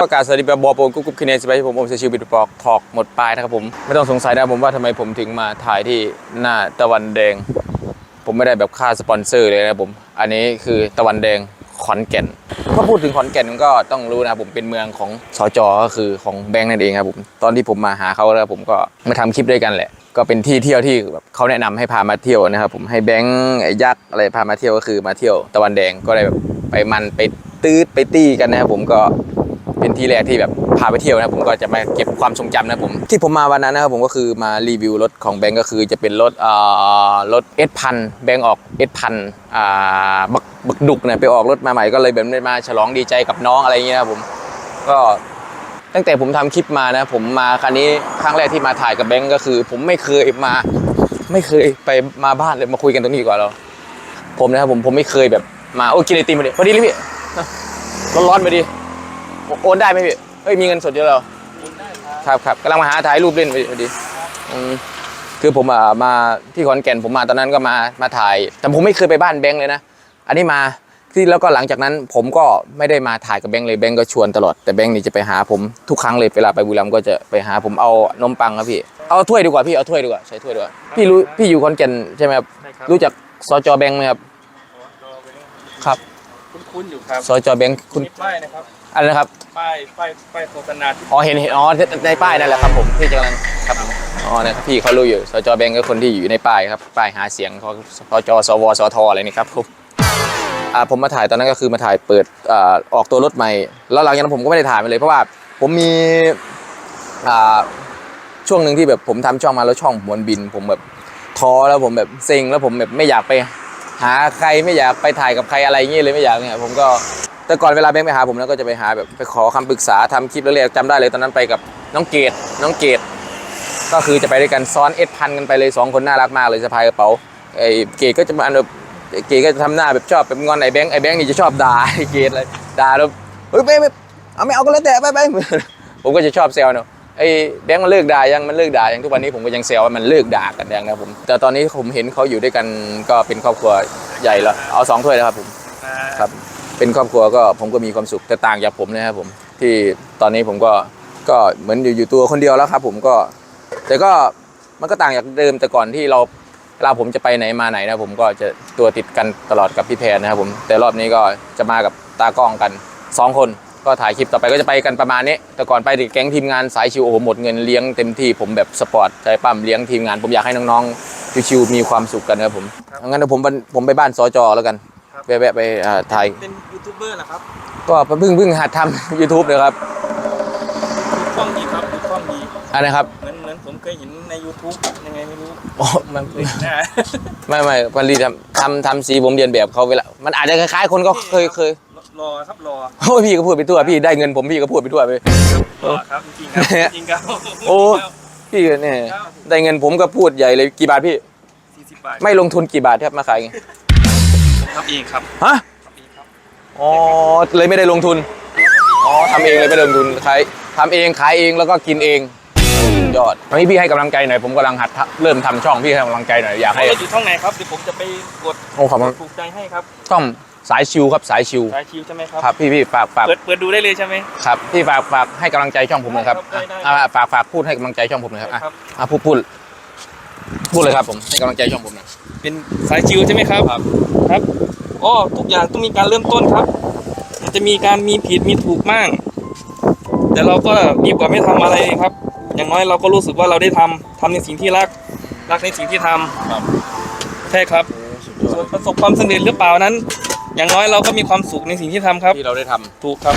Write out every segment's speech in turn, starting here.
ประกาศสวัสดีแบบบอโปนกุ๊บกุ๊บคินเนสไปผมผมเซชิวบิดปอกถอกหมดปลายนะครับผม ไม่ต้องสงสัยนะผมว่าทำไมผมถึงมาถ่ายที่หน้าตะวันแดง ผมไม่ได้แบบค่าสปอนเซอร์เลยนะผม อันนี้คือตะวันแดงขอนแก่นถ้าพูดถึงขอนแก่นก็ต้องรู้นะครับผมเป็นเมืองของสจก็คือของแบงค์นั่นเองครับผมตอนที่ผมมาหาเขาแล้วผมก็มาทำคลิปด้วยกันแหละ ก็เป็นที่เที่ยวที่แบบเขาแนะนำให้พามาเที่ยวนะครับผมให้แบงค์ไอ้ยักษ์อะไรพามาเที่ยวก็คือมาเที่ยวตะวันแดงก็เลยแบบไปมันไปตืดไปตี้กันนะครับผมก็ เป็นที่แรกที่แบบพาไปเที่ยวนะผมก็จะมาเก็บความทรงจำนะผม ที่ผมมาวันนั้นนะครับผมก็คือมารีวิวรถของแบงก์ก็คือจะเป็นรถเอ่อรถเอสพันแบงก์ออกเอสพันอ่าบักบักดุกเนี่ยไปออกรถมาใหม่ก็เลยแบบได้มาฉลองดีใจกับน้องอะไรอย่างเงี้ยนะผมก็ตั้งแต่ผมทำคลิปมานะ ผมมาคันนี้ครั้งแรกที่มาถ่ายกับแบงก์ก็คือ ผมไม่เคยมา ไม่เคยไปมาบ้านเลยมาคุยกันตรงนี้ดีกว่อนเราผมนะครับผมผมไม่เคยแบบมาโอ้กินไอติมมาดิพอดีเลยพี่ร้อนๆไปดิ โอนได้ไหมพี่เฮ้ยมีเงินสดเยอะแล้วครับครับกำลังมาหาถ่ายรูปเล่นพอดีอืมคือผมอะมาที่ขอนแก่นผมมาตอนนั้นก็มามาถ่าย แต่ผมไม่เคยไปบ้านแบงค์เลยนะ อันนี้มาที่แล้วก็หลังจากนั้น ผมก็ไม่ได้มาถ่ายกับแบงค์เลยแบงค์ก็ชวนตลอดแต่แบงค์นี่จะไปหาผมทุกครั้งเลยเวลาไปบุรีรัมย์ก็จะไปหาผมเอานมปังครับพี่เอาถ้วยดีกว่าพี่เอาถ้วยดีกว่าใช้ถ้วยดีกว่าพี่รู้พี่อยู่ขอนแก่นใช่ไหมครับใช่ครับรู้จักสจแบงค์ไหมครับครับ คุ้นๆอยู่ครับสจแบงค์คุณมีป้ายนะครับ อะไรนะครับป้ายป้ายป้ายโฆษณาที่อ๋อเห็นเห็นอ๋อในป้ายนั่นแหละครับผมที่กำลังครับอ๋อนะครับพี่เขารู้อยู่สจแบงก์ก็คนที่อยู่ในป้ายครับป้ายหาเสียงของสจสวสทอะไรนี่ครับผมอ่าผมมาถ่ายตอนนั้นก็คือมาถ่ายเปิดอ่าออกตัวรถใหม่ แล้วหลังจากนั้นผมก็ไม่ได้ถ่ายมาเลย เพราะว่าผมมีอ่าช่วงหนึ่งที่แบบผมทำช่องมาแล้วช่องผมมันบิน ผมแบบท้อแล้วผมแบบเซ็งแล้วผมแบบไม่อยากไป หาใครไม่อยากไปถ่ายกับใครอะไรอย่างเงี้ยเลยไม่อยากเนี่ยผมก็ แต่ก่อนเวลาแบงค์ไปหาผมแล้วก็จะไปหาแบบไปขอคำปรึกษาทำคลิปแรกๆจำได้เลยตอนนั้นไปกับน้องเกดน้องเกดก็คือจะไปด้วยกันซ้อนเอ็ดพันกันไปเลยสองคนน่ารักมากเลยสะพายกระเป๋าไอ้เกดก็จะมาแบบเกดก็จะทำหน้าแบบชอบแบบงอนไอ้แบงค์ไอ้แบงค์นี่จะชอบด่าไอ้เกดเลยด่าแล้วเฮ้ยไปไปเอาไม่เอาก็แล้วแต่ไปไป ผมก็จะชอบแซวเนาะไอ้แบงค์มันเลิกด่ายังมันเลิกด่ายังทุกวันนี้ผมก็ยังแซวว่ามันเลิกด่ากันยังนะผมแต่ตอนนี้ผมเห็นเขาอยู่ด้วยกันก็เป็นครอบครัวใหญ่แล้วเอาสองถ้วยแล้วครับผมครับ เป็นครอบครัวก็ผมก็มีความสุขแต่ต่างจากผมนะครับผมที่ตอนนี้ผมก็ก็เหมือนอยู่อยู่ตัวคนเดียวแล้วครับ ผมก็แต่ก็มันก็ต่างจากเดิมแต่ก่อนที่เราเวลาผมจะไปไหนมาไหนนะผมก็จะตัวติดกันตลอดกับพี่แพรนะครับผมแต่รอบนี้ก็จะมากับตากล้องกันสองคนก็ถ่ายคลิปต่อไปก็จะไปกันประมาณนี้ แต่ก่อนไปติดแก๊งทีมงานสายชิวโอ้โหหมดเงินเลี้ยงเต็มที่ผมแบบสปอร์ตใจปั้มเลี้ยงทีมงาน ผมอยากให้น้องๆชิวๆมีความสุขกันนะครับผมงั้นเดี๋ยวผมผมไปบ้านสจแล้วกัน แวะๆไปอ่าถ่ายเป็นยูทูบเบอร์เหรอครับ ก็เพิ่งเพิ่งหัดทำ YouTube เลยครับดูกล้องดีครับดูกล้องดีอันนะครับเหมือนเหมือนผมเคยเห็นใน YouTube ยังไงไม่รู้อ๋อมันเคยเห็นหน้าไม่ไม่พันรีทำทำทำสีผมเรียนแบบเขาเวลามันอาจจะคล้ายๆคนก็เคยเคยรอครับรอโอ้ยพี่ก็พูดไปทั่วพี่ได้เงินผมพี่ก็พูดไปทั่วไปรอครับจริงๆครับจริงๆครับโอ้พี่ก็เนี่ยได้เงินผมก็พูดใหญ่เลยกี่บาทพี่สี่สิบบาทไม่ลงทุนกี่บาทครับมาขายไง ทำเองครับฮะทำเองครับอ๋อเลยไม่ได้ลงทุนอ๋อทำเองเลยไม่ได้ลงทุนขายทำเองขายเองแล้วก็กินเองสุดยอดวันนี้พี่ให้กำลังใจหน่อยผมกำลังหัดทำเริ่มทำช่องพี่ให้กำลังใจหน่อยอยากให้เราอยู่ช่องไหนครับเดี๋ยวผมจะไปกดโอ้ขอบคุณถูกใจให้ครับช่องสายชิวครับสายชิวสายคิวใช่ไหมครับครับพี่พี่ฝากฝากเปิดเปิดดูได้เลยใช่ไหมครับพี่ฝากฝากให้กำลังใจช่องผมหน่อยครับได้ได้อ่าฝากฝากพูดให้กำลังใจช่องผมหน่อยครับอะครับอะพูดพูด พูดเลยครับผมให้กำลังใจช่องผมหน่อยเป็นสายคิวใช่ไหมครับครับครับอ๋อทุกอย่างต้องมีการเริ่มต้นครับ มันจะมีการมีผิดมีถูกบ้างแต่เราก็ดีกว่าไม่ทำอะไรครับ อย่างน้อยเราก็รู้สึกว่าเราได้ทำทำในสิ่งที่รัก รักในสิ่งที่ทำครับใช่ครับส่วนประสบความสำเร็จหรือเปล่านั้น อย่างน้อยเราก็มีความสุขในสิ่งที่ทำครับ ที่เราได้ทถูกครับ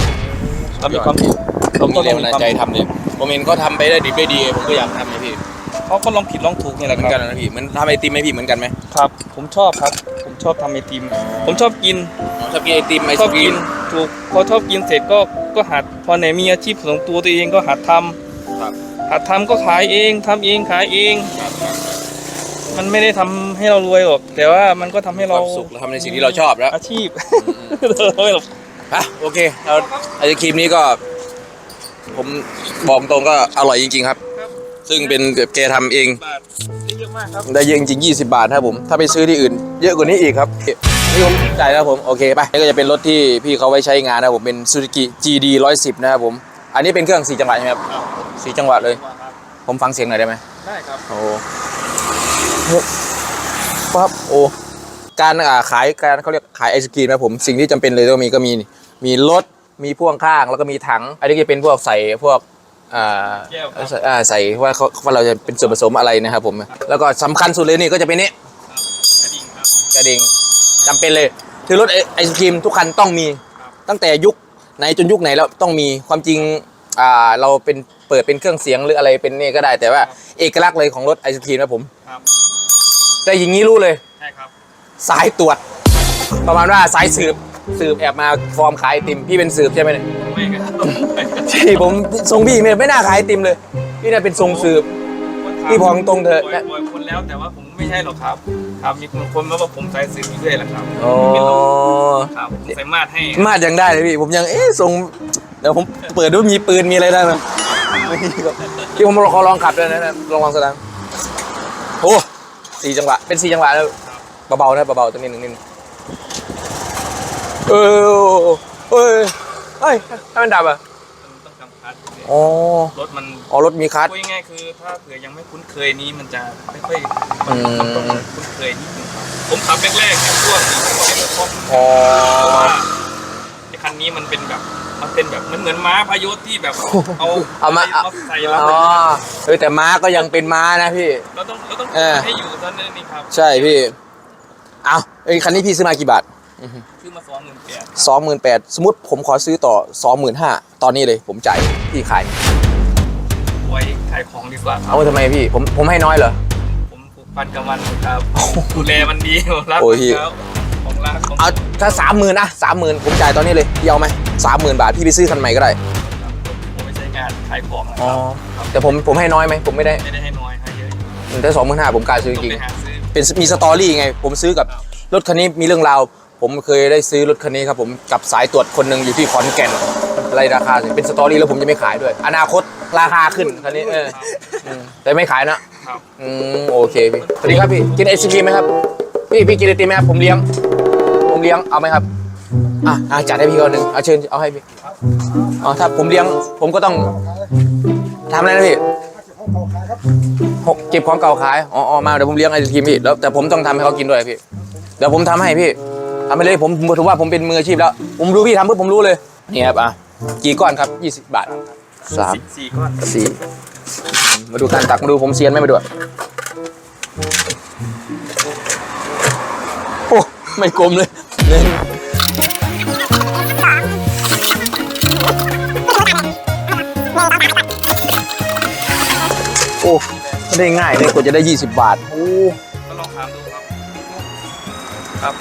เรามีความสุขำผมมีแรงบันดาลใจทำเลยผมเห็นเขาทำไปได้ดีได้ดี ผมก็อยากทำนะพี่ เขาก็ลองผิดลองถูกนี่แหละเหมืคอนรักับนนะพี่เหมันทำไอติมไหมพี่เหมือนกันไหมครับ ผมชอบครับ ผมชอบทำไอติม ผมชอบกินชอบกินไอติมไอชศอบกรีกิมนถูกพอชอบกินเสร็จก็ก็หัดพอไหนมีอาชีพของตัวตัวเองก็หัดทำครับหัดทำก็ขายเองทำเองขายเอง มันไม่ได้ทำให้เรารวยหรอก แต่ว่ามันก็ทำให้คเราวามสุขเราทำในสิ่งที่เราชอบแล้ว อาชีพอะโอเคเราไอครีมนี้ก็ ผมบอกตรงก็อร่อยจริง ๆ ครับครับ ซึ่งเป็นแกทำเอง บาทได้เยอะมากครับได้เยอะจริงๆ20 บาทครับผม ถ้าไปซื้อที่อื่น เยอะกว่านี้อีกครับนี่ผมจ่ายแล้วผม โอเคไปนี่ก็จะเป็นรถที่พี่เขาไว้ใช้งานนะครับผม เป็น Suzuki GD 110 นะครับผม อันนี้เป็นเครื่องสี่จังหวะใช่ไหมครับสี่จังหวะเลย ผมฟังเสียงหน่อยได้ไหม ได้ครับโอ้ปั๊บโอ้ การอ่าขายการเขาเรียกขายไอศกรีมนะผม สิ่งที่จำเป็นเลยต้องมีก็มี มีรถ มีพ่วงข้าง แล้วก็มีถัง อันนี้จะเป็นพวกใส่พวก อ่าแก้วครับใส่อ่าใส่ว่าเขาว่าเราจะเป็นส่วนผสมอะไรนะครับผม แล้วก็สำคัญสุดเลยนี่ก็จะเป็นนี่กระดิ่งครับกระดิ่งจำเป็นเลย คือรถไอไอศกรีมทุกคันต้องมีครับตั้งแต่ยุคไหนจนยุคไหนแล้วต้องมีความจริงอ่าเราเป็นเปิดเป็นเครื่องเสียงหรืออะไรเป็นนี่ก็ได้ แต่ว่าเอกลักษณ์เลยของรถไอศกรีมนะผมครับแต่อย่างนี้รู้เลยใช่ครับสายตรวจ ประมาณว่าสายสืบสืบแอบมาฟอร์มขายไอติมพี่เป็นสืบใช่ไหมเนี่ยไม่ครับที่ผมทรงพี่เนี่ยไม่น่าขายไอติมเลย พี่น่าเป็นทรงสืบ พี่พองตรงเถอะ บ่อยบ่อยคนแล้วแต่ว่าผมไม่ใช่หรอกครับ ครับมีคนมาว่าผมใส่สื่อนี้ด้วยแหละครับอ๋อครับผมใส่มาดให้มาดยังได้เลยพี่ผมยังเอ๊ะทรงเดี๋ยวผมเปิดดูมีปืนมีอะไรได้ไหมไม่มีครับที่ผมขอลองขับด้วยนะนะลองลองแสดงโอ้สี่จังหวะเป็นสี่จังหวะแล้วเบาๆนะเบาๆตัวนี้หนึ่งนิดนึง เออเอ้ยเฮ้ยให้มันดับอะมันต้องทำคัสอ๋อรถมันอ๋อรถมีคัสพูดง่ายๆคือถ้าเผื่อยังไม่คุ้นเคยนี้มันจะไม่ค่อยอืมมันต้องคุ้นเคยนิดนึงครับผมขับแรกๆเนี่ยพวกนี้ผมไม่ค่อยอ๋อเพราะว่าไอ้คันนี้มันเป็นแบบมันเป็นแบบมันเหมือนม้าพายศที่แบบเอาเอามาเอาใส่รับอ๋อเฮ้ยแต่ม้าก็ยังเป็นม้านะพี่ เราต้องเราต้องเออ ให้อยู่ตอนนั้นนี่ครับ ใช่พี่ เอาไอ้ยคันนี้พี่ซื้อมากี่บาท ซื้อมาสองหมื่นแปดสองหมื่นแปดสมมติผมขอซื้อต่อสองหมื่นห้าตอนนี้เลยผมจ่ายพี่ขายไว้ขายของดีกว่าครัเอาทำไมพี่ผมผมให้น้อยเหรอผมผูกพันกับมันครับดูแลมันดีผมรักโอ้มัยพี่นแล้วของรักของเอาถ้าสามหมื่นนะสามหมื่นผมจ่ายตอนนี้เลยพี่เอาไหมสามหมื่นบาทพี่ไปซื้อคันใหม่ก็ได้ผมไม่ใช่งานขายของนะคอ๋อรับแต่ผมผมให้น้อยไหมผมไม่ได้ไม่ได้ให้น้อยให้เยอะแต่สองหมื่นห้าผมกล้าซื้อต้อจงริงไปหาซื้อเป็นมีสตอรี่ไง ผมซื้อกับรถคันนี้มีเรื่องราว ผมเคยได้ซื้อรถคันนี้ครับผมกับสายตรวจคนหนึ่งอยู่ที่ขอนแก่นอะไรราคาเป็นสตอรี่แล้วผมจะไม่ขายด้วย อนาคตราคาขึ้นคันนี้เอออืมแต่ไม่ขายนะครับ อืมโอเคพี่สวัสดีครับพี่กินไอศครีมไหมครับพี่พี่กินไอติมไหมครับผมเลี้ยง ผมเลี้ยงเอาไหมครับอะอะจัดให้พี่คนหนึ่งเอาเชิญเอาให้พี่อ๋อถ้าผมเลี้ยงผมก็ต้องทำอะไรนะพี่ หกเก็บของเก่าขาย อ๋ออ๋อมาเดี๋ยวผมเลี้ยงไอศครีมพี่ แล้วแต่ผมต้องทำให้เขากินด้วยพี่ เดี๋ยวผมทำให้พี่ ทำไปเลยผมผมถือว่าผมเป็นมืออาชีพแล้ว ผมรู้พี่ทำเพื่อผมรู้เลยนี่ครับอะกี่ก้อนครับ 20 บาทสามสี่สี่ก้อนสี่มาดูการตักมาดูผมเซียนไหมมาดูอะโอ้ไม่กลมเลยหนึ่งโอ้ไม่ได้ง่ายเลยกว่าจะได้ 20 บาท โอ้ก็ลองถามดูครับ ครับ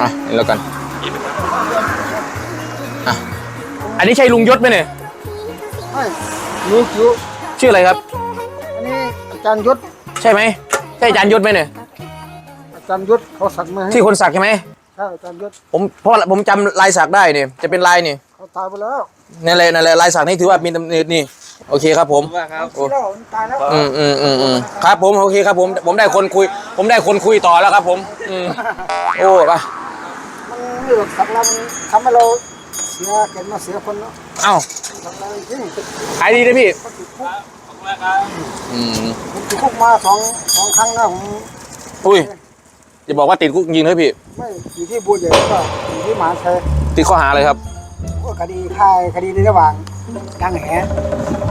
อะนี่แล้วกันกินไหมครับอะอันนี้ใช่ลุงยศไหมเนี่ยใช่รู้รู้ชื่ออะไรครับ อันนี้อาจารย์ยศใช่ไหมใช่อาจารย์ยศไหมเนี่ยอาจารย์ยศเขาสั่งมาให้ที่คนสักใช่ไหมใช่อาจารย์ยศผมเพราะผมจำลายสักได้เนี่ยจะเป็นลายนี่เขาตายไปแล้วนั่นแหละนั่นแหละลายสักนี่ถือว่ามีตำเนิดนี่โอเคครับผมว่าครับโอ้ที่เรามันตายแล้วอืมอืมอืมอืมครับผมโอเคครับผมผมได้คนคุย ผมได้คนคุยต่อแล้วครับผมอืมโอ้ป่ะมันไม่ หลอกสักแล้วมันทำให้เราเสียเกิดมาเสียคนเนาะเอ้าสักแล้วจริงติดขายดีนะพี่เขาติดคุกขอบคุณมากครับอืมผมติดคุกมาสองสองครั้งนะผมอุ้ยอย่าบอกว่าติดคุกจริงเลยพี่ ไม่อยู่ที่บัวใหญ่ก็อยู่ที่หมหาชัยติดข้อหาอะไรครับพวกคดีฆ่าคดีในระหว่างกลางแห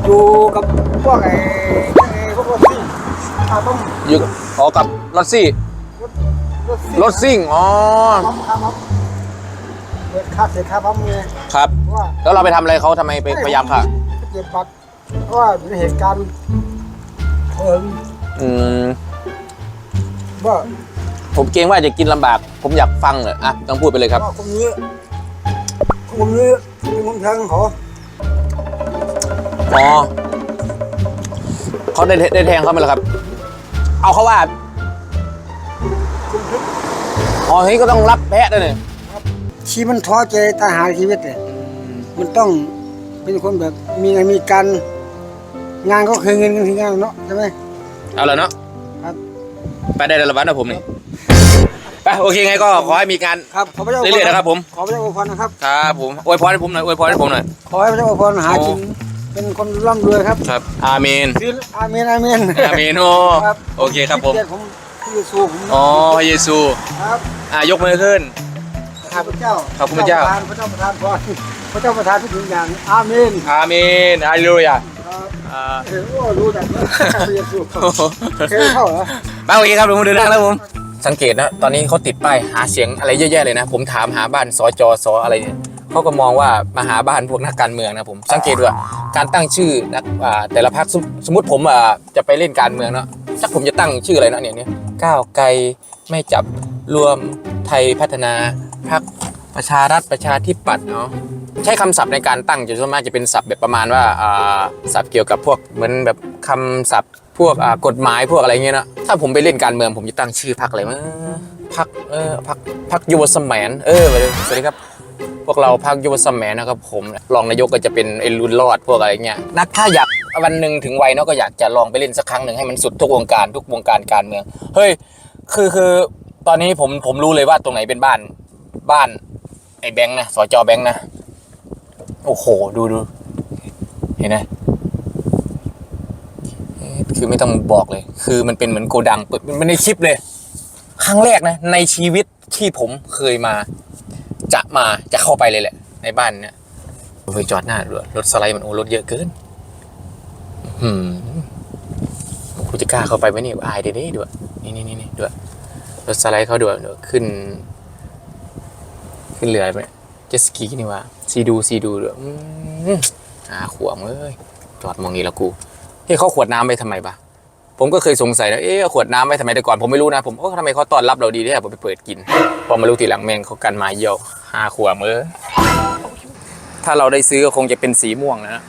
อยู่กับพวกไอ้ไอ้พวกรถซิ่งข้าวต้มอยู่อ๋อกับรถซี่รถซิ่งรถซิ่งอ๋อ ปั๊มครับปั๊ม เปิดค่าเสียค่าปั๊มเลยครับ เพราะว่าแล้วเราไปทำอะไรเขาทำไมไปพยายามค่ะ เก็บบัตรเพราะว่าอยู่ในเหตุการณ์เพิ่มอืม ว่าผมเกรงว่าจะกินลำบาก ผมอยากฟังเลยอะต้องพูดไปเลยครับ ว่าคนนี้คนนี้เป็นคนทางเขาอ๋อเขาได้ได้แทงเขาไหมล่ะครับ เอาเขาว่าคุณพิษอ๋อทีนี้ก็ต้องรับแพ้ด้วยเนี่ย ชีมันท้อใจตายหาชีวิตเลยมันต้องเป็นคนแบบมีงานมีการงานก็คือเงินเงินคืองานเนาะใช่ไหมเอาละเนาะครับไปได้ระบาดนะผมนี่ไปโอเคไงก็ขอให้มีงานครับขอพระเจ้าเรื่อยๆนะครับผมขอพระเจ้าอวยพรนะครับครับผมอวยพรให้ผมหน่อยอวยพรให้ผมหน่อยขอให้พระเจ้าอวยพรหากินเป็นคนร่ำรวยครับครับ อาเมนคืออาเมนอาเมนอาเมนโอครับโอเคครับผมเกียติผมพระเยซูผมอ๋อพระเยซูครับอะยกมือขึ้น ข้าพเจ้าขอบคุณพระเจ้า พระเจ้าประทานพรพระเจ้าประทานทุกสิ่งอย่าง อาเมนอาเมนฮาเลลูยาครับอ่าเออโอ้รู้จักพระเยซูเคยเข้าเหรอมาโอเคครับผมเดินทางแล้วผม สังเกตนะ ตอนนี้เขาติดป้ายหาเสียงอะไรเยอะแยะเลยนะ ผมถามหาบ้านสจสอะไรเนี่ยเขาก็มองว่ามาหาบ้านพวกนักการเมืองนะผม สังเกตว่าการตั้งชื่อนักอ่าแต่ละพรรคสมสมมติผมอ่าจะไปเล่นการเมืองเนาะสักผมจะตั้งชื่ออะไรนะเนี่ยเนี่ยก้าวไกลไม่จับรวมไทยพัฒนา พรรคประชารัฐประชาธิปัตย์เนาะใช้คำศัพท์ในการตั้งจะส่วนมากจะเป็นศัพท์แบบประมาณว่าอ่าศัพท์เกี่ยวกับพวกเหมือนแบบคำศัพท์พวกอ่ากฎหมายพวกอะไรเงี้ยนะถ้าผมไปเล่นการเมืองผมจะตั้งชื่อพรรคอะไรมั้งพรรคเออพรรคพรรคยุวสมัยนเออไปเลยสวัสดีครับ พวกเราพรรคยุวสมัยนะครับผมรองนายกก็จะเป็นไอ้รุนรอดพวกอะไรเงี้ยนักถ้าอยากวันหนึ่งถึงวัยเนาะก็อยากจะลองไปเล่นสักครั้งหนึ่งให้มันสุดทุกวงการทุกวงการการเมือง เฮ้ยคือคือตอนนี้ผมผมรู้เลยว่าตรงไหนเป็นบ้าน บ้านไอ้แบงค์นะสจแบงค์นะ โอ้โห ดูดูเห็นไหมคือไม่ต้องบอกเลย คือมันเป็นเหมือนโกดังเปิดมันในคลิปเลย ครั้งแรกนะ ในชีวิตที่ผมเคยมา จะมาจะเข้าไปเลยแหละ ในบ้านเนี่ยเคยจอดหน้าด้วยรถสไลด์มันโอ้รถเยอะเกินอืมกูจะกล้าเข้าไปไหมนี่อายเด้ๆด้วยนี่นี่นี่นี่ด้วยรถสไลด์เขาด้วยเดี๋ยวขึ้น ขึ้นเรือไปเจสกีนี่ว่าซีดูซีดูเด้วยอืมอาขวมเอ้ยจอดมองนี้แล้วกูเฮ้ยเขาขวดน้ำไปทำไมปะผมก็เคยสงสัยนะเอ๊ะเอาขวดน้ำไปทำไมแต่ก่อนผมไม่รู้นะ ผมก็ทำไมเขาต้อนรับเราดีที่ผมไปเปิดกิน พอมารู้ทีหลังแม่งเขากันมาเยี่ยวห้าขวบเออถ้าเราได้ซื้อก็คงจะเป็นสีม่วงนะ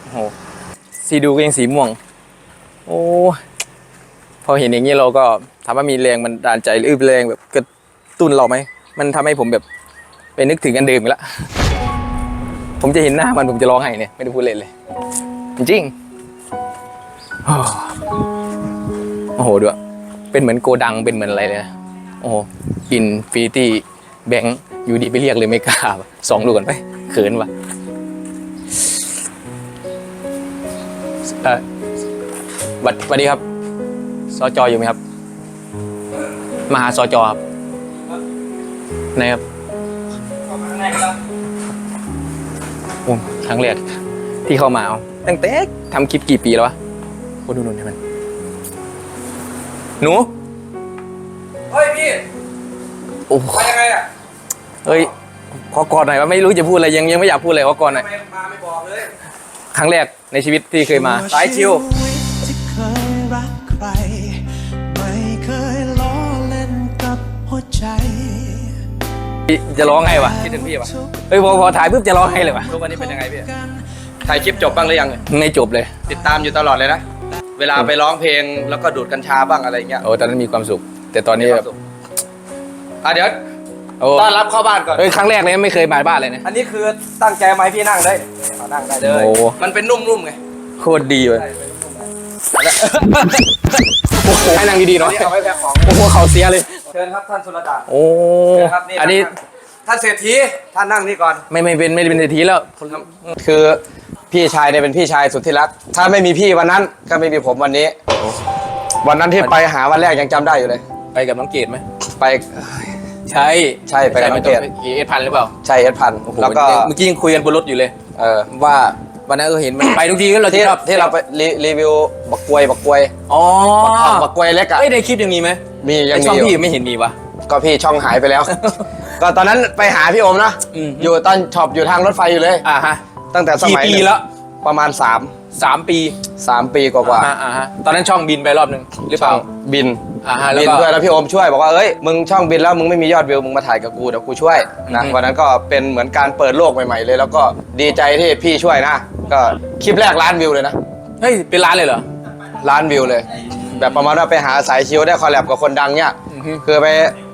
โอ้โหซีดูก็ยังสีม่วง โอ้พอเห็นอย่างนี้เราก็ถามว่ามีแรงมันดานใจหรือแรงแบบกระตุ้นเราไหมมันทำให้ผมแบบ ไปนึกถึงกันเดิมอีกแล้วผมจะเห็นหน้ามันผมจะร้องไห้เนี่ยไม่ได้พูดเล่นเลย จริงโอ้โหด้วยเป็นเหมือนโกดังเป็นเหมือนอะไรเลยนะโอ้โหอินฟิตี้แบงค์อยู่ดีไปเรียกเลยไม่กล้าสองดูก่อนไปเขินว่ะเออสวัสสวัสดีครับสจอยู่ไหมครับ มาหาสจอครับไหนครับ โอ้ครั้งแรกที่เข้ามาเอาตั้งแต่ทำคลิปกี่ปีแล้ววะโอ้ดูนู่นให้มัน หนู เฮ้ยพี่โอ้โหมายังไงอะเฮ้ย ขอกอดหน่อยว่าไม่รู้จะพูดอะไรยังยังไม่อยากพูดเลยขอกอดหน่อย ทำไมมาไม่บอกเลย ครั้งแรกในชีวิตที่เคยมา สายชิว จะร้องไงวะคิดถึงพี่ปะเฮ้ยพอพอถ่ายปุ๊บจะร้องไห้เลยวะทุกวันนี้เป็นยังไงพี่ถ่ายคลิปจบบ้างหรือยังไม่จบเลย ติดตามอยู่ตลอดเลยนะเวลาไปร้องเพลงแล้วก็ดูดกัญชาบ้างอะไรเงี้ยโอ้ตอนนั้นมีความสุข แต่ตอนนี้แบบอะเดี๋ยวโอ้ต้อนรับเข้าบ้านก่อนเฮ้ยครั้งแรกเลยไม่เคยมาบ้านเลยนะอันนี้คือตั้งใจมาให้พี่นั่งได้เอานั่งได้เลยโอ้มันเป็นนุ่มๆไงโคตรดีเลยโอ้โหให้นั่งดีๆหน่อยนี่เอาไว้แพ็คของโอ้โหเขาเสียเลย เชิญครับท่านสุรดาโอ้เชิญครับนี่อันนี้ท่านเศรษฐีท่านนั่งนี่ก่อน ไม่ไม่เป็นไม่เป็นเศรษฐีแล้วคือพี่ชายเนี่ยเป็นพี่ชายสุดที่รัก ถ้าไม่มีพี่วันนั้นก็ไม่มีผมวันนี้ วันนั้นที่ไปหาวันแรกยังจำได้อยู่เลย ไปกับน้องเกดไหมไปใช่ใช่ไปกับน้องเกดเอสพันหรือเปล่า ใช่เอสพันธุ์โอ้โหแล้วก็เมื่อกี้ยังคุยกันบนรถอยู่เลย เออว่า วันนั้นก็เห็นมันไปทุกทีก็เราที่ชอบที่เราไปรีรีวิวบักกวยบักกวยอ๋อบักกวยเล็กอะเอ้ยในคลิปยังมีไหมมียัไอ้งช่องมีพี่อยู่ไม่เห็นมีวะ ก็พี่ช่องหายไปแล้ว ก็ตอนนั้นไปหาพี่โอมนะอืม อยู่ตอนช็อปอยู่ทางรถไฟอยู่เลย อ่าฮะตั้งแต่สมัยกี่ปีแล้ว ประมาณ 3 สามปี3ปีกว่าอ่าอ่าฮะตอนนั้นช่องบินไปรอบหนึ่งหรือๆเปล่าช่องบิน อ่าฮะแล้วบินก็ ด้วยแล้วพี่โอมช่วยบอกว่าเอ้ยมึงช่องบินแล้วมึงไม่มียอดวิวมึงมาถ่ายกับกูเดี๋ยวกูช่วยนะอืม วันนั้นก็เป็นเหมือนการเปิดโลกใหม่ ๆ เลย แล้วก็ดีใจที่พี่ช่วยนะก็คลิปแรกล้านวิวเลยนะเฮ้ยเป็นร้านเลยเหรอ ล้านวิวเลย แบบประมาณว่าไปหาสายชิวได้คอลแลบกับคนดังเนี่ยอือฮึ คือไป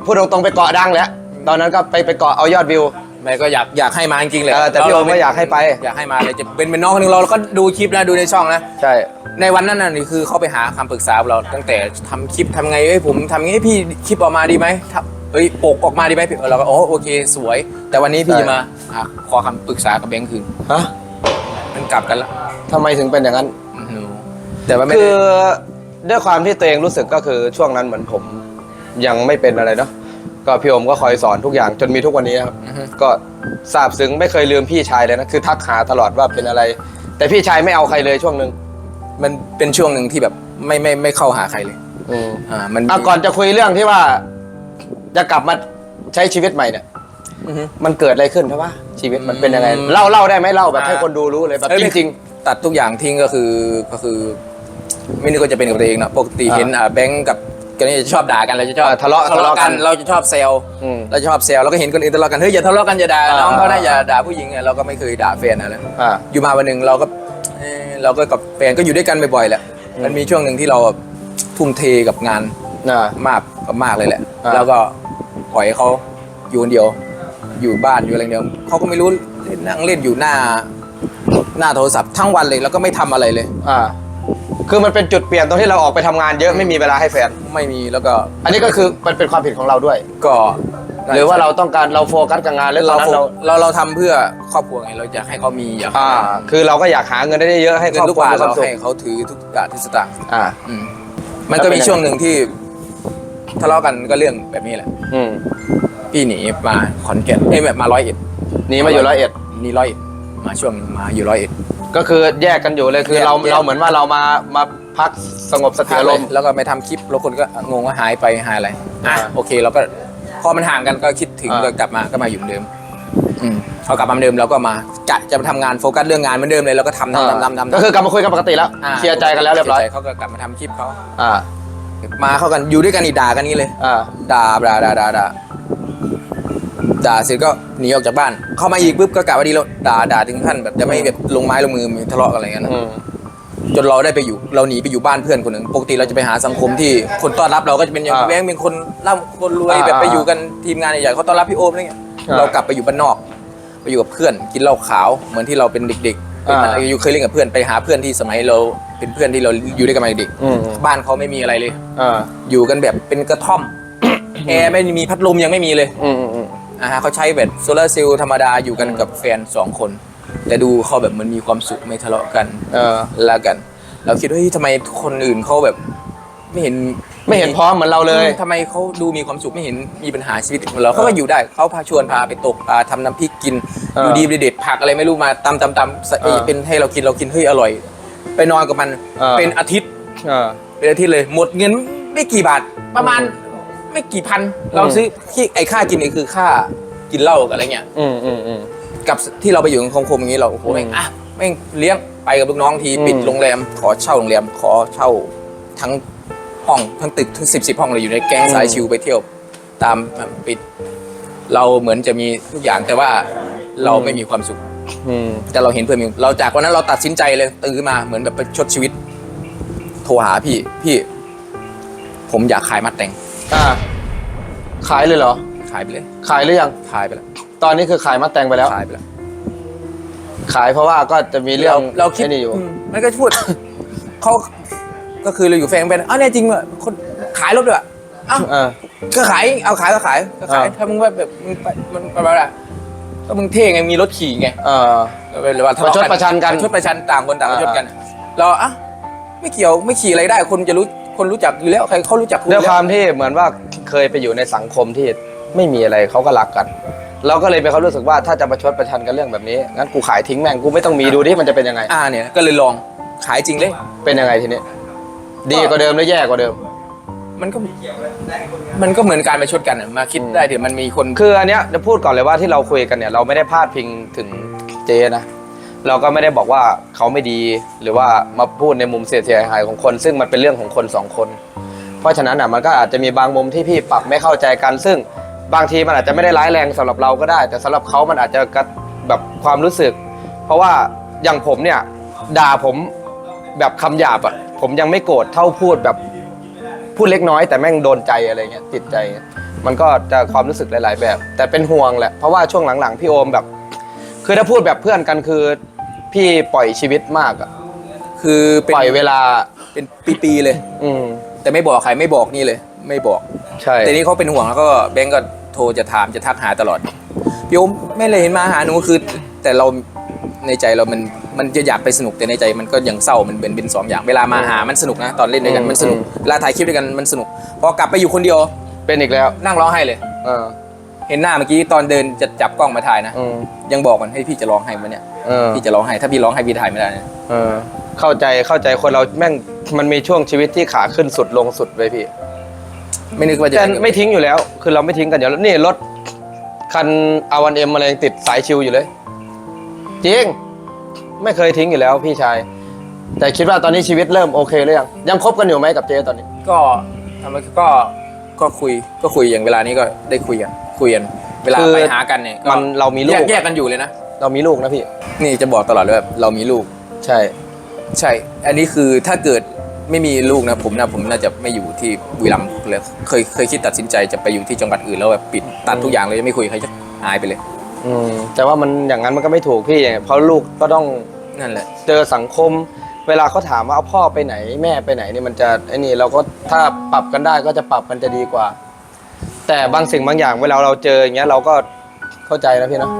พูดตรงๆไปเกาะดังแหล้วตอนนั้นก็ไปไปเกาะเอายอดวิว แม่ก็อยากอยากให้มาจริงๆเลยเออแต่พี่โอมก็อยากให้ไป อยากให้มาเลยจะเป็นเป็นน้องคนหนึงเราก็ดูคลิปนะดูในช่องนะ ใช่ ในวันนั้นน่ะนี่คือเขาไปหาคำปรึกษาเราตั้งแต่ทำคลิปทำไงเอ้ยผมทำไงให้พี่คลิปออกมาดีไหมทเฮ้ยปกออกมาดีไหมพี่เราก็โอ้โอเคสวย แต่วันนี้พี่ใช่ จะมาอะขอคำปรึกษากับแบงค์คืนฮะมันกลับกันละทำไมถึงเป็นอย่างนั้น อื้อหือแต่ว่าไม่คืได้อด้วยความที่ตัวเองรู้สึกก็คือช่วงนั้นเหมือนผมยังไม่เป็นอะไรเนาะ ก็พี่โอมก็คอยสอนทุกอย่างจนมีทุกวันนี้ครับอือฮึก็ซาบซึ้งไม่เคยลืมพี่ชายเลยนะคือทักหาตลอดว่าเป็นอะไร แต่พี่ชายไม่เอาใครเลยช่วงหนึ่งมันเป็นช่วงหนึ่งที่แบบไม่ไม่ไม่เข้าหาใครเลยอืมอ่ามันอะก่อนจะคุยเรื่องที่ว่า จะกลับมาใช้ชีวิตใหม่เนี่ยอือฮึ มันเกิดอะไรขึ้นใช่ปะชีวิตมันเป็นยังไงอืมเล่าเล่าได้ไหมเล่าแบบอ่า ให้คนดูรู้เลยแบบเอ้ยจไม่ริง ตัดทุกอย่างทิ้งก็คือก็คือ ไม่นึกว่าจะเป็นกับตัวเองเนอะปกติอ่า เห็นอ่าแบงค์กับ กันนี่จะชอบด่ากันเราจะชอบอ่าทะเลาะทะเลาะกันเราจะชอบเซลอืมเราจะชอบเซลเราก็เห็นคนอื่นทะเลาะกันเฮ้ยอย่าทะเลาะกันอย่าด่าอ่าน้องเขานะอย่าด่าผู้หญิงเนี่ยเราก็ไม่เคยด่าแฟนอะไรอ่า อยู่มาวันหนึ่งเราก็เอ่อเราก็กับแฟนก็อยู่ด้วยกันบ่อยๆแหละอืม มันมีช่วงหนึ่งที่เราทุ่มเทกับงาน อ่า มากกับมากเลยแหละ อ่า แล้วก็ปล่อยให้เขาอยู่คนเดียว อยู่บ้านอยู่อะไรเดียวเขาก็ไม่รู้เล่นนั่งเล่นอยู่หน้า หน้าโทรศัพท์ทั้งวันเลย แล้วก็ไม่ทำอะไรเลย อ่า คือมันเป็นจุดเปลี่ยนตรงที่เราออกไปทำงานเยอะไม่มีเวลาให้แฟน ไม่มีแล้วก็อันนี้ก็คือมันเป็นความผิดของเราด้วย ก็ หรือว่าเราต้องการเราโฟกัสกับงานแล้วตอเรานนั้นเราเราเราทำเพื่อครอบครัวไงเราอยากให้เขามีอยากอ่า คือเราก็อยากหาเงินได้เยอะให้คเงิรอนบทุกครัวบาทมีควาเรามสุขให้เขาถือทุกบาททุกสตางค์อ่า อืมมันก็มีช่วงหนึ่งที่ทะเลาะกันก็เรื่องแบบนี้แหละ อืมพี่หนีมาขอนแก่นเอ้ยแบบมาร้อยเอ็ดหนีมาอยู่ร้อยเอ็ดหนี่ร้อยเอ็ดมาช่วงหนึ่งมาอยู่ร้อยเอ็ด ก็คือแยกกันอยู่เลยคือแยกเราแยก เราเหมือนว่าเรามามาพักสงบสติอารมณ์ แล้วก็ไปทำคลิปแล้วคนก็งงว่าหายไปหายอะไรอะอ่าโอเคเราก็พอมันห่างกันก็คิดถึงอ่า ก็กลับมาก็มาอยู่เหมือนเดิมอืมพอกลับมาเหมือนเดิมเราก็มากะจะมาทำงานโฟกัสเรื่องงานเหมือนเดิมเลยแล้วก็ทำทำทำทำทำก็คือกลับมาคุยกันปกติแล้วาเคลียร์ใจกันแล้วเรียบร้อยคใจเขาก็กลับมาทำคลิปเขาอ่ามาเข้ากันอยู่ด้วยกันนี่ด่ากันนี้เลย อ่าด่าด่าด่าด่าด่า ด่าเสร็จก็หนีออกจากบ้าน เข้ามาอีกปุ๊บก็กลับมาดีแล้วด่าด่าถึงขั้นแบบจะไม่แบบลงไม้ลงมือมีทะเลาะกันอะไรกันนะอืมจนเราได้ไปอยู่เราหนีไปอยู่บ้านเพื่อนคนหนึ่งปกติเราจะไปหาสังคมที่คนต้อนรับเราก็จะเป็นอย่างอ่าแบงค์เป็นคนร่ำคนรวยอ่าแบบไปอยู่กันทีมงานใหญ่ๆเขาต้อนรับพี่โอมอะไรเงี้ยอ่าเรากลับไปอยู่บ้านนอก ไปอยู่กับเพื่อนกินเหล้าขาวเหมือนที่เราเป็นเด็กๆเป็นอ่าอะไรอยู่เคยเล่นกับเพื่อนไปหาเพื่อนที่สมัยเราเป็นเพื่อนที่เราอยู่ด้วยกันมาเด็กอืมๆบ้านเขาไม่มีอะไรเลย อ่าอยู่กันแบบเป็นกระท่อม แอร์ไม่มีพัดลมยังไม่มีเลย อืมอืมอืม อ่าฮะเขาใช้แบบโซลาร์เซลล์ธรรมดาอยู่กันกับแฟนสองคน แต่ดูเขาแบบเหมันมีความสุขไม่ทะเลาะกัน เออแล้วกัน เราคิดว่าเฮ้ยทำไมคนอื่นเขาแบบ ไม่เห็นไม่เห็นพร้อมเหมือนเราเลย ทำไมเขาดูมีความสุขไม่เห็นมีปัญหาชีวิตเหมือนเราเขาก็อยู่ได้เขาพาชวนพาไปตกปลาทำน้ำพริกกินเอออยู่ดีไปเด็ดผักอะไรไม่รู้มาตำตำตำใส่เออเป็นให้เรากินเรากินเฮ้ยอร่อย ไปนอนกับมันเออ เป็นอาทิตย์อ่าเป็นอาทิตย์เลยหมดเงินไม่กี่บาทประมาณ ไม่กี่พัน เราซื้อที่ไอ้ค่ากินนี่คือค่ากินเหล้ากับอะไรเงี้ยอืมอืมอืม กับที่เราไปอยู่ในคมคมอย่างนี้เราโอ้โหแม่งอืมอะแม่งเลี้ยงไปกับลูกน้องทีอืม ปิดโรงแรม ขอเช่าโรงแรมขอเช่าทั้งห้องทั้งตึกทั้งสิบสิบห้องเลยอยู่ในแก๊งสายชิวไปเที่ยว ตามปิด เราเหมือนจะมีทุกอย่างแต่ว่าเราไม่มีความสุข อืม แต่เราเห็นเพื่อนมีเราจากวันนั้นเราตัดสินใจเลยตื่นมาเหมือนแบบไปชดชีวิต โทรหาพี่พี่ ผมอยากขายมัดแต่ง อ่า ขายเลยเหรอ ขายไปเลยขายหรือยัง ขายไปแล้วตอนนี้คือขายมาแต่งไปแล้ว ขายไปแล้วขายเพราะว่าก็จะมีเรื่องเราคิดไอ้นี่อยู่มมันก็พูด เขาก็คือเราอยู่แฟนเป็นอ้าวเนี่ยจริงว่ะคนขายรถด้วยอะเอ้า เออ ก็ขายเอาขายก็ขายก็ขายอ่า ถ้ามึงว่าแบบมึงไปมันไปแบบก็มึงเท่ไงมีรถขี่ไงเออ หรือว่าทะเลาะประชดประชันกันประชดประชันต่างคนต่างประชดอ่ากัน เราอะไม่เกี่ยวไม่ขี่อะไรได้คนจะรู้ คนรู้จักอยู่แล้วใครเขารู้จักกูอด้วยแล้ความที่เหมือนว่าเคยไปอยู่ในสังคมที่ไม่มีอะไรเขาก็รักกัน เราก็เลยไปเขารู้สึกว่าถ้าจะประชดประชันกันเรื่องแบบนี้งั้นกูขายทิ้งแม่งกูไม่ต้องมีดูดิมันจะเป็นยังไงอ่าเนี่ยก็เลยลองขายจริงเลย เป็นยังไงทีนี้ดีกว่าเดิมหรือแย่กว่าเดิม มันก็มันก็เหมือนการไปชดกันอะมาคิดได้เดี๋ยวมันมีคนคืออันเนี้ยจะพูดก่อนเลยว่าที่เราคุยกันเนี่ยเราไม่ได้พาดพิงถึงเจนะ เราก็ไม่ได้บอกว่าเขาไม่ดีหรือว่ามาพูดในมุมเสียหายของคน ซึ่งมันเป็นเรื่องของคนสองคน เพราะฉะนั้นอะมันก็อาจจะมีบางมุมที่พี่ปรับไม่เข้าใจกัน ซึ่งบางทีมันอาจจะไม่ได้ร้ายแรงสำหรับเราก็ได้ แต่สำหรับเขามันอาจจะแบบความรู้สึก เพราะว่าอย่างผมเนี่ยด่าผมแบบคำหยาบอะผมยังไม่โกรธเท่าพูดแบบพูดเล็กน้อยแต่แม่งโดนใจอะไรเงี้ยติดใจ มันก็จะความรู้สึกหลาย ๆ แบบ แต่เป็นห่วงแหละเพราะว่าช่วงหลังๆพี่โอมแบบ คือถ้าพูดแบบเพื่อนกันคือ พี่ปล่อยชีวิตมากอะคือเป็นปล่อยเวลา เป็นปีๆเลย อืม แต่ไม่บอกใครไม่บอกนี่เลย ไม่บอก ใช่ แต่นี้เขาเป็นห่วงแล้วก็แบงก์ก็โทรจะถามจะทักหาตลอดพี่โอมไม่เลยเห็นมาหาหนูคือ แต่เราในใจเรามันมันจะอยากไปสนุกแต่ในใจมันก็ยังเศร้ามันเป็นเป็นสองอย่างเวลามาหามันสนุกนะตอนเล่นด้วยกันมันสนุกเวลาถ่ายคลิปด้วยกันมันสนุกพอกลับไปอยู่คนเดียวเป็นอีกแล้ว นั่งร้องไห้เลย เออ เห็นหน้าเมื่อกี้ตอนเดินจะจับกล้องมาถ่ายนะ อืมยังบอกมันให้ยพี่จะร้องไห้มันเนี่ยเออพี่จะร้องไห้ถ้าพี่ร้องไห้พี่ถ่ายไม่ได้นะเออ เข้าใจเข้าใจคนเราแม่งมันมีช่วงชีวิตที่ขาขึ้นสุดลงสุดไปพี่ ไม่นึกว่าจะแต่ไม่ทิ้งอยู่แล้ว คือเราไม่ทิ้งกันอยู่แล้วนี่รถคันอาวันเอ็มอะไรยังติดสายชิวอยู่เลย จริง ไม่เคยทิ้งอยู่แล้วพี่ชาย แต่คิดว่าตอนนี้ชีวิตเริ่มโอเคหรือยังยังคบกันอยู่ไหมกับเจตอนนี้ ก็ทำไมก็ก็คุยก็คุยอย่างเวลานี้ก็ได้คุยกัน คุยกันเวลาคือ ไปหากันเนี่ยก็มันเรามีลูกแยกแยกกันอยู่เลยนะ เรามีลูกนะพี่ นี่จะบอกตลอดเลยว่าเรามีลูก ใช่ ใช่ อันนี้คือถ้าเกิดไม่มีลูกนะผมนะผมน่าจะไม่อยู่ที่บุรีรัมย์เลยเคยเคยคิดตัดสินใจจะไปอยู่ที่จังหวัดอื่นแล้วแบบปิดตัดทุกอย่างเลยไม่คุยกับใครจะหายไปเลย อืมแต่ว่ามันอย่างนั้นมันก็ไม่ถูกพี่ เพราะลูกก็ต้องนั่นแหละ เจอสังคม เวลาเขาถามว่าเอาพ่อไปไหนแม่ไปไหนนี่มันจะไอ้นี่เราก็ถ้าปรับกันได้ก็จะปรับกันจะดีกว่า แต่บางสิ่งบางอย่างเวลาเราเจออย่างเงี้ยเราก็เข้าใจนะพี่นะ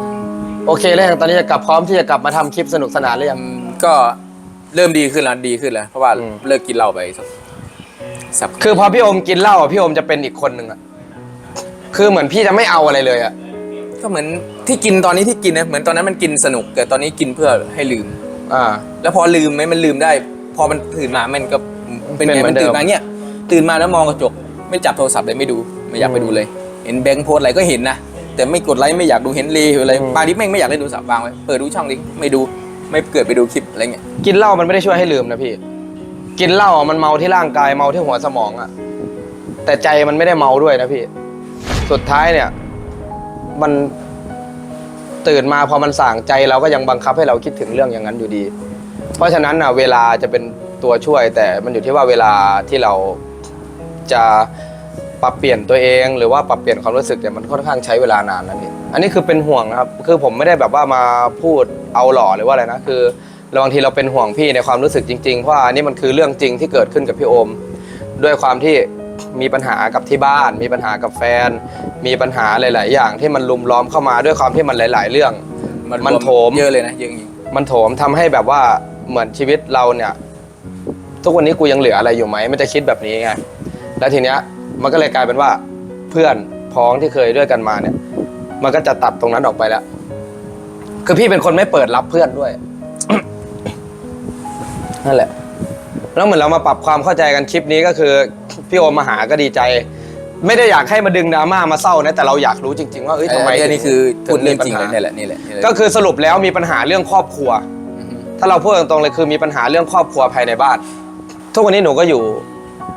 โอเคแล้วยังตอนนี้จะกลับพร้อมที่จะกลับมาทำคลิปสนุกสนานหรือยังอืมก็เริ่มดีขึ้นแล้วดีขึ้นแล้ว เพราะว่าอืม เลิกกินเหล้าไปสักสักคือพอพี่โอมกินเหล้าอะพี่โอมจะเป็นอีกคนหนึ่งอะคือเหมือนพี่จะไม่เอาอะไรเลยอะก็เหมือนที่กินตอนนี้ที่กินนะเหมือนตอนนั้นมันกินสนุกแต่ตอนนี้กินเพื่อให้ลืม อ่า แล้วพอลืมไหมมันลืมได้ พอมันตื่นมามันก็เป็นเป็นไงเหมืมัอนนเดิม ตื่นมาเงี้ยตื่นมาแล้วมองกระจกไม่จับโทรศัพท์เลยไม่ดู ไม่อยากไปดูเลย เห็นแบงค์โพสต์อะไรก็เห็นนะแต่ไม่กดไลค์ไม่อยากดูเห็นรีหรืออะไรบางทีแม่งไม่อยากเล่นโทรศัพท์วางไว้เปิดดูช่องลิงก์ไม่ดูไม่เกิดไปดูคลิปอะไรเงี้ยกินเหล้ามันไม่ได้ช่วยให้ลืมนะพี่ กินเหล้าอะมันเมาที่ร่างกายเมาที่หัวสมองอะ แต่ใจมันไม่ได้เมาด้วยนะพี่ สุดท้ายเนี่ย มันตื่นมาพอมันสั่งใจเราก็ยังบังคับให้เราคิดถึงเรื่องอย่างนั้นอยู่ดี เพราะฉะนั้นอะเวลาจะเป็นตัวช่วยแต่มันอยู่ที่ว่าเวลาที่เราจะ ปรับเปลี่ยนตัวเองหรือว่าปรับเปลี่ยนความรู้สึกเนี่ยมันค่อนข้างใช้เวลานานนะพี่อันนี้คือเป็นห่วงนะครับคือผมไม่ได้แบบว่ามาพูดเอาหล่อหรือว่าอะไรนะคือเราบางทีเราเป็นห่วงพี่ในความรู้สึกจริงๆเพราะว่าอันนี้มันคือเรื่องจริงที่เกิดขึ้นกับพี่โอม ด้วยความที่มีปัญหากับที่บ้าน มีปัญหากับแฟน มีปัญหาหลาย ๆ อย่างที่มันลุมล้อมเข้ามาด้วยความที่มันหลาย ๆ เรื่อง มันรวโถม เยอะเลยนะเยอะจริงมันโถมทำให้แบบว่าเหมือนชีวิตเราเนี่ย ทุกวันนี้กูยังเหลืออะไรอยู่ไหมมันจะคิดแบบนี้ไงแล้วทีเนี้ย มันก็เลยกลายเป็นว่าเพื่อนพ้องที่เคยด้วยกันมาเนี่ย มันก็จะตัดตรงนั้นออกไปแล้ว คือพี่เป็นคนไม่เปิดรับเพื่อนด้วย นั่นแหละ แล้วเหมือนเรามาปรับความเข้าใจกันคลิปนี้ก็คือ พี่โอมมาหาก็ดีใจ ไม่ได้อยากให้มาดึงดราม่ามาเศร้านะแต่เราอยากรู้จริง ๆ ว่าเอ้ยทำไมอันนี้คือพูดเรื่องจริงถึเลยมีปัญหานี่แหละนี่แหละนี่แหละก็คือสรุปแล้วมีปัญหาเรื่องครอบครัวอือฮึถ้าเราพูดตรงๆเลยคือมีปัญหาเรื่องครอบครัวภายในบ้าน ทุกวันนี้หนูก็อยู่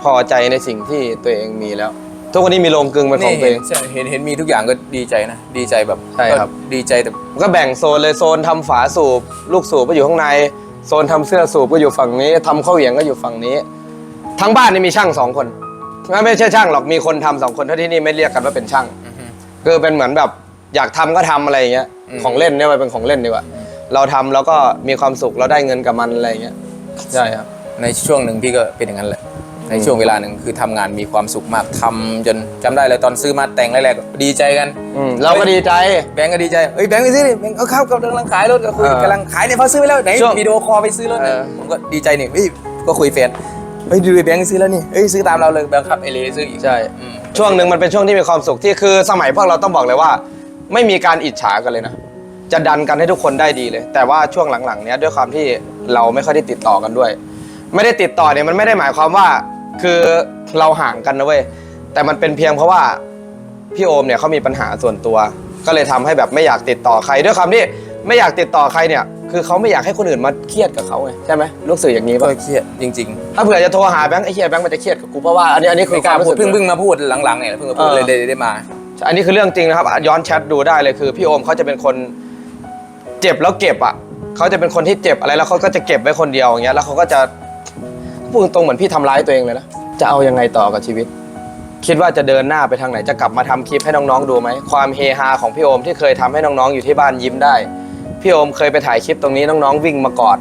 พอใจในสิ่งที่ตัวเองมีแล้ว ทุกวันนี้มีโรงกลึงเป็นของตัวเอง ใช่เห็นเห็นมีทุกอย่างก็ดีใจนะ ดีใจแบบใช่ครับ ก็ดีใจแต่ก็แบ่งโซนเลยโซนทำฝาสูบ ลูกสูบก็อยู่ข้างใน โซนทำเสื้อสูบก็อยู่ฝั่งนี้ทำข้าวเหวียงก็อยู่ฝั่งนี้ ทั้งบ้านนี่มีช่างสองคนไม่ใช่ช่างหรอกมีคนทำสองคนเท่าที่นี่ไม่เรียกกันว่าเป็นช่างคือเป็นเหมือนแบบอยากทำก็ทำอะไรอย่างเงี้ยอืม ของเล่นเนี่ยมันเป็นของเล่นดีกว่า เราทำแล้วก็มีความสุขเราได้เงินกับมันอะไรอย่างเงี้ยใช่ครับในช่วงหนึ่งพี่ก็เป็นอย่างนั้นแหละ ในช่วงเวลาหนึ่งคือทำงานมีความสุขมากทำจนจำได้เลยตอนซื้อมาแต่งแรกๆก็ดีใจกัน อืมเราก็ดีใจ แบงก์ก็ดีใจ เอ้ยแบงก์ไปซื้อดิแบงก์เอาเข้ากำลังขายรถก็คุยเออกำลังขายเนี่ยพอซื้อไปแล้วไหนช่วงวิดีโอคอลไปซื้อรถนะเออ ผมก็ดีใจนี่เฮ้ยก็คุยแฟนเฮ้ยดูดิแบงก์ซื้อแล้วนี่เอ้ยซื้อตามเราเลยแบงก์ขับเอเลซื้ออีกใช่ อืมช่วงหนึ่งมันเป็นช่วงที่มีความสุขที่คือสมัยพวกเราต้องบอกเลยว่า ไม่มีการอิจฉากันเลยนะ จะดันกันให้ทุกคนได้ดีเลย แต่ว่าช่วงหลังๆเนี้ยด้วยความที่เราไม่ค่อยได้ติดต่อกันด้วย ไม่ได้ติดต่อเนี่ยมันไม่ได้หมายความว่า คือเราห่างกันนะเว้ยแต่มันเป็นเพียงเพราะว่าพี่โอมเนี่ยเขามีปัญหาส่วนตัว ก็เลยทำให้แบบไม่อยากติดต่อใครด้วยความที่ไม่อยากติดต่อใครเนี่ย คือเขาไม่อยากให้คนอื่นมาเครียดกับเขาไงใช่ไหมรู้สึกอย่างนี้ก็ป่ะเครียดจริงถ้าเผื่อจะโทรหาแบงค์ไอ้เฮียแบงค์มันจะเครียดกับกูเพราะว่าอันนี้อันนี้ๆคือไม่กล้าควมรู้พูดสึเพิ่งเพิ่งมาพูดหลังๆเนี่ยเพิ่งมาพูดเออเลยได้ได้มา อันนี้คือเรื่องจริงนะครับย้อนแชทดูได้เลยคือ พี่โอมเขาจะเป็นคนเจ็บแล้วเก็บอะเขาจะเป็นคนที่เจ็บอะไรแล้วเขาก็จะเก็บไว้คนเดียวอย่างเงี้ยแล้วเขาก็จะ พูดตรงๆเหมือนพี่ทำร้ายตัวเองเลยนะ จะเอายังไงต่อกับชีวิต คิดว่าจะเดินหน้าไปทางไหนจะกลับมาทำคลิปให้น้องๆดูไหม ความเฮฮาของพี่โอมที่เคยทำให้น้องๆอยู่ที่บ้านยิ้มได้ พี่โอมเคยไปถ่ายคลิปตรงนี้น้องๆวิ่งมากอด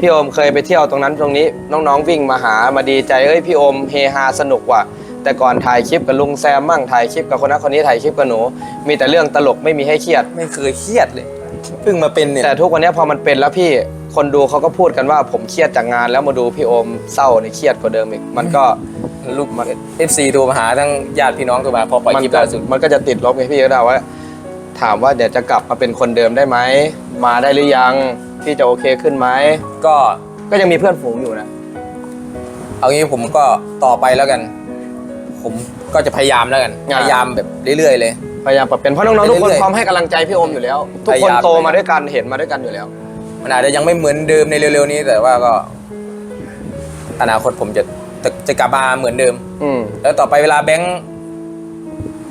พี่โอมเคยไปเที่ยวตรงนั้นตรงนี้น้องๆวิ่งมาหามาดีใจเอ้ยพี่โอมเฮฮาสนุกว่ะแต่ก่อนถ่ายคลิปกับลุงแซมมั่งถ่ายคลิปกับคนนั้นคนนี้ถ่ายคลิปกับหนู มีแต่เรื่องตลกไม่มีให้เครียด ไม่เคยเครียดเลยเพิ่งมาเป็นเนี่ยแต่ทุกวันนี้พอมันเป็นแล้วพี่ คนดูเขาก็พูดกันว่าผมเครียดจากงาน แล้วมาดูพี่โอมเศร้าในยเครียดกว่าเดิมอีก มันก็ลูกเอฟซีโทรมาหาทั้งญาติพี่น้องโทรมาพอปล่อยมันคลิปก็ล่าสุดมันก็จะติดลบไงพี่ก็ได้ว่า ถามว่าเดี๋ยวจะกลับมาเป็นคนเดิมได้ไหมมาได้หรือยังพี่จะโอเคขึ้นไหมก็ก็ยังมีเพื่อนฝูงอยู่นะ เอางี้ผมก็ต่อไปแล้วกัน ผมก็จะพยายามแล้วกัน อ่า พยายามแบบเรื่อยๆเลย พยายามปรับเปลี่ยนเพราะน้องๆทุกคนเรื่อยๆพร้อมให้กำลังใจพี่โอมอยู่แล้ว ทุกพคนยายาม โตมาด้วยกันเห็นมาด้วยกันอยู่แล้ว มันอาจจะยังไม่เหมือนเดิมในเร็วๆนี้ แต่ว่าก็ อนาคตผมจะจะจะกลับมาเหมือนเดิม อืมแล้วต่อไปเวลาแบงค์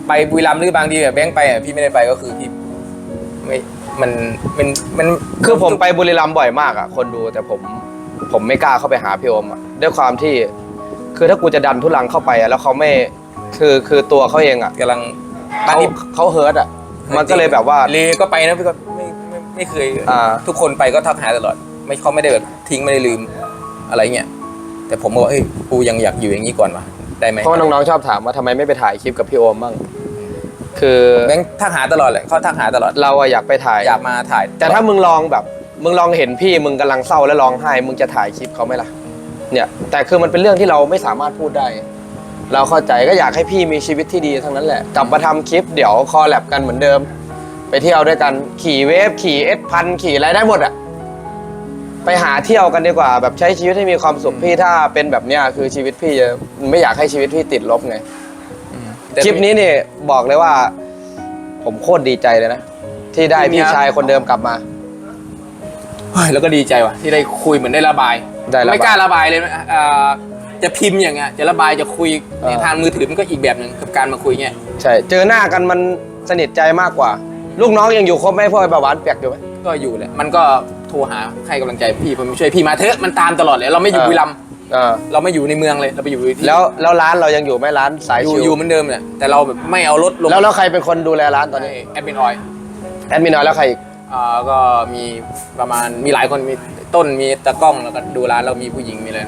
ไปบุรีรัมย์หรือบางทีแบบแบงค์ไปอะพี่ไม่ได้ไปก็คือพี่ไม่มันมันมันคือผมไปบุรีรัมย์บ่อยมากอะ คนดูแต่ผมผมไม่กล้าเข้าไปหาพี่โอมอะด้วยความที่ คือถ้ากูจะดันทุลังเข้าไปอะแล้วเขาไม่คือคือตัวเขาเองอะกำลังเขาเขาเฮิร์ตอะมันก็เลยแบบว่า เลก็ไปนะพี่ก็ ไม่ไม่ไม่เคยอ่าทุกคนไปก็ทักหาตลอด ไม่เขาไม่ได้แบบทิ้งไม่ได้ลืมอะไรเงี้ยแต่ผมก็ว่าเอ้ยกูยังอยากอยู่อย่างนี้ก่อนวะได้ไหมเพราะว่าน้องๆชอบถามว่าทำไมไม่ไปถ่ายคลิปกับพี่โอมบ้างคือแบงค์ทักหาตลอดเลยเขาทักหาตลอดเราอะอยากไปถ่าย อยากมาถ่ายแต่ถ้ามึงลองแบบ มึงลองเห็นพี่มึงกำลังเศร้าแล้วร้องไห้ มึงจะถ่ายคลิปเขาไหมล่ะ เนี่ย แต่คือมันเป็นเรื่องที่เราไม่สามารถพูดได้ เราเข้าใจก็อยากให้พี่มีชีวิตที่ดีทั้งนั้นแหละ กลับมาทำคลิปเดี๋ยวคอแลบกันเหมือนเดิม ไปเที่ยวด้วยกัน ขี่เวฟขี่เอสพันขี่อะไรได้หมดอะไปหาเที่ยวกันดีกว่า แบบใช้ชีวิตให้มีความสุขพี่ถ้าเป็นแบบเนี้ยคือชีวิตพี่จะไม่อยากให้ชีวิตพี่ติดลบไงแต่คลิปนี้นี่บอกเลยว่า ผมโคตรดีใจเลยนะ ที่ได้พี่ชายคนเดิมกลับมาเฮ้ยแล้วก็ดีใจว่ะ ที่ได้คุยเหมือนได้ระบายได้ระบายไม่กล้าระบายเลยนะอ่าจะพิมพ์อย่างเงี้ยจะระบายจะคุยเออทางมือถือมันก็อีกแบบหนึ่งกับการมาคุยเงี้ยใช่ เจอหน้ากันมันสนิทใจมากกว่า ลูกน้องยังอยู่ครบไหมพวกไอ้ประวานเปียกอยู่ไหมก็อยู่แหละ มันก็โทรหาให้กำลังใจพี่ผมช่วยพี่มาเถอะมันตามตลอดเลยเราไม่อยู่เออบุรีรัมย์เออเราไม่อยู่ในเมืองเลยเราไปอยู่ที่แล้วแล้วร้านเรายังอยู่ไหมร้านสายอยู่ชิวอยู่เหมือนเดิมเนี่ยแต่เราแบบไม่เอารถลงแล้วแล้วใครเป็นคนดูแลร้านตอนนี้แอดมินออยแอดมินน้อยแล้วใครอีกอ่าก็มีประมาณมีหลายคนมีต้นมีตะกล้องแล้วก็ดูร้านเรามีผู้หญิงมีอะไร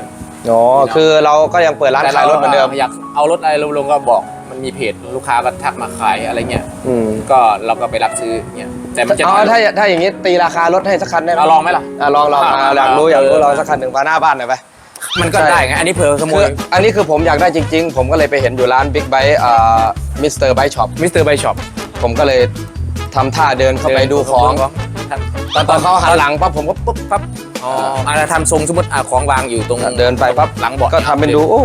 อ๋อคือเราก็ยังเปิดร้านขายรถเหมือนเดิม อยากเอารถอะไรลงๆก็บอก มันมีเพจลูกค้าก็ทักมาขายอะไรเงี้ยอืมก็เราก็ไปรับซื้อเนี่ยแต่มันจะ เอาถ้าถ้าอย่างนี้ตีราคารถให้สักคันได้ไหมเอาลองไหมล่ะอะลองลองมาอยากรู้อยากรู้ลองสักคันหนึ่งมาหน้าบ้านหน่อยไป มันก็ได้ไงอันนี้เผลอขโมคือยอันนี้คือผมอยากได้จริง ๆ ผมก็เลยไปเห็นอยู่ร้านบิ๊กไบค์อ่ามิสเตอร์ไบค์ช็อปมิสเตอร์ไบช็อปผมก็เลยทำท่าเดินเข้าไปดูของ ตอนตอนเขาหันหลังปั๊บผมก็ปุ๊บปั๊บอ๋ออาจจะทำทรงสมมติอะของวางอยู่ตรง เดินไปปั๊บหลังเบาะ ก็ทำเป็นดูโอ้